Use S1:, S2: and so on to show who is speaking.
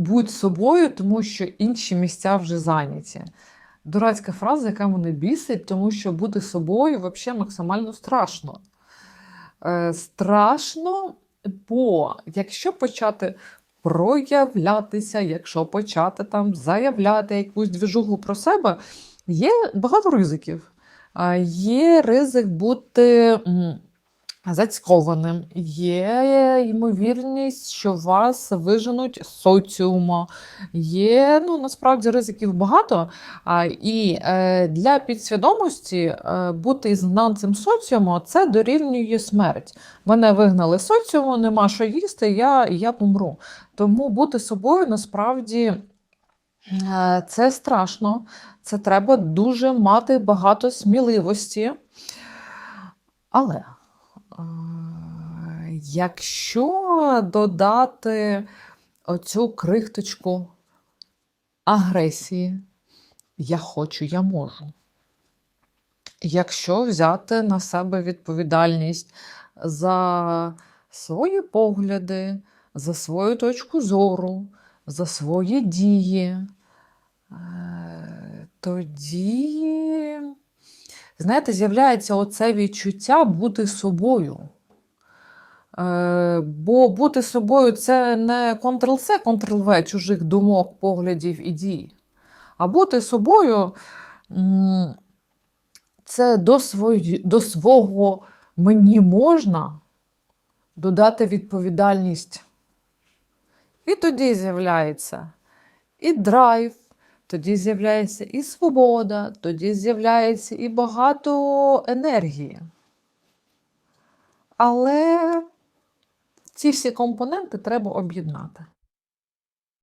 S1: будь собою, тому що інші місця вже зайняті. Дурацька фраза, яка мене бісить, тому що бути собою взагалі максимально страшно. Е, страшно, бо якщо почати проявлятися, якщо почати там заявляти якусь двіжуху про себе, є багато ризиків. А, Є ризик бути зацькованим, є ймовірність, що вас виженуть з соціуму. Є ну, насправді ризиків багато. А, І е, для підсвідомості е, бути ізгнанцем соціуму це дорівнює смерть. Мене вигнали з соціуму, нема що їсти, я, я помру. Тому бути собою насправді е, це страшно. Це треба дуже мати багато сміливості. Але якщо додати оцю крихточку агресії, я хочу, я можу. Якщо взяти на себе відповідальність за свої погляди, за свою точку зору, за свої дії, е, тоді, знаєте, з'являється оце відчуття бути собою. Е, Бо бути собою це не Ctrl-C, Ctrl-V чужих думок, поглядів і дій. А бути собою це до, свої, до свого мені можна додати відповідальність. І тоді з'являється і драйв, тоді з'являється і свобода, тоді з'являється і багато енергії. Але ці всі компоненти треба об'єднати.